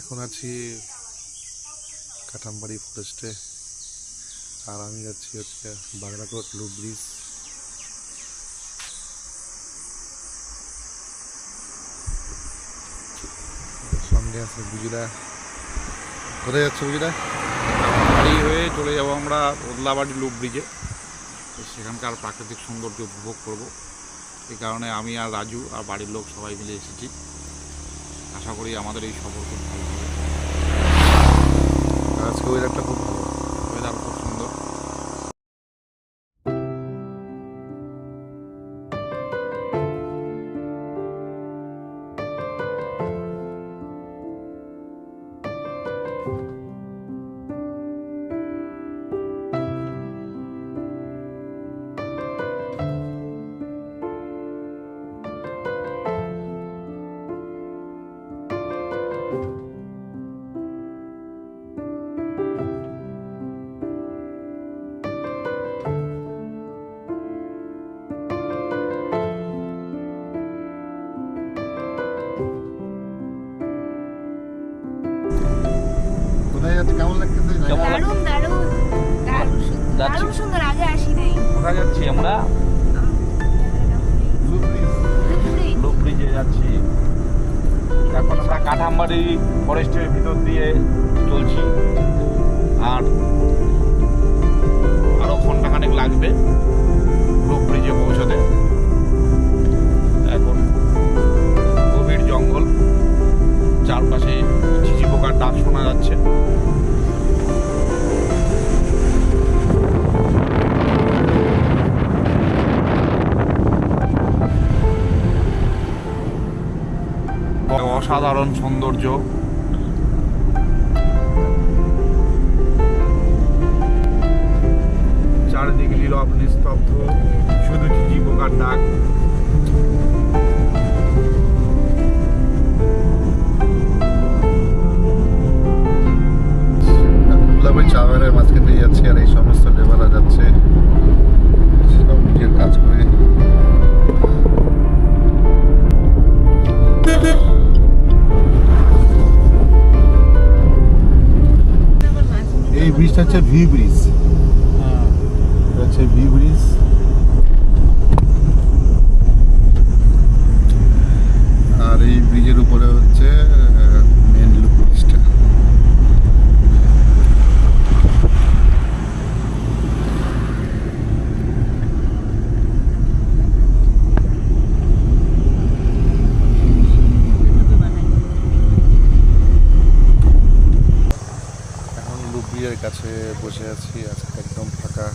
এখন আছি কাঠামবাড়ি ফরেস্টে আর আমি যাচ্ছি হচ্ছে বাগড়াকোট লুপ ব্রিজ সঙ্গে আছে বুজিরা কোথায় যাচ্ছে বুজিরা বাড়ি হয়ে চলে যাব আমরা ওদলাবাড়ি লুপ ব্রিজে সেখানকার প্রাকৃতিক সৌন্দর্য উপভোগ করব। এই কারণে আমি আর রাজু আর বাড়ির লোক সবাই মিলে এসেছি। আশা করি আমাদের এই সফর খুব ভালো আজকে ওয়েদারটা খুব যাচ্ছে কেমন লাগতেছে? দারুণ দারুণ দারুণ সুন্দর আগে আসি নাই কোথায় যাচ্ছি আমরা? ব্রিজে যাচ্ছি। এখন আমরা কাঠামবাড়ি ফরেস্টের ভিতর দিয়ে চলছি। আর ঝিঝি ডাক শোনা যাচ্ছে। অসাধারণ সৌন্দর্য। চারিদিক নীরব নিস্তব্ধ শুধু পোকার ডাক। হচ্ছে ভি ব্রিজ এটা হচ্ছে ভি ব্রিজ আর এই ব্রিজের উপরে হচ্ছে মেন লুক ব্রিজটা লুব্রিয়ার কাছে বসে আছি আজকে একদম ফাঁকা।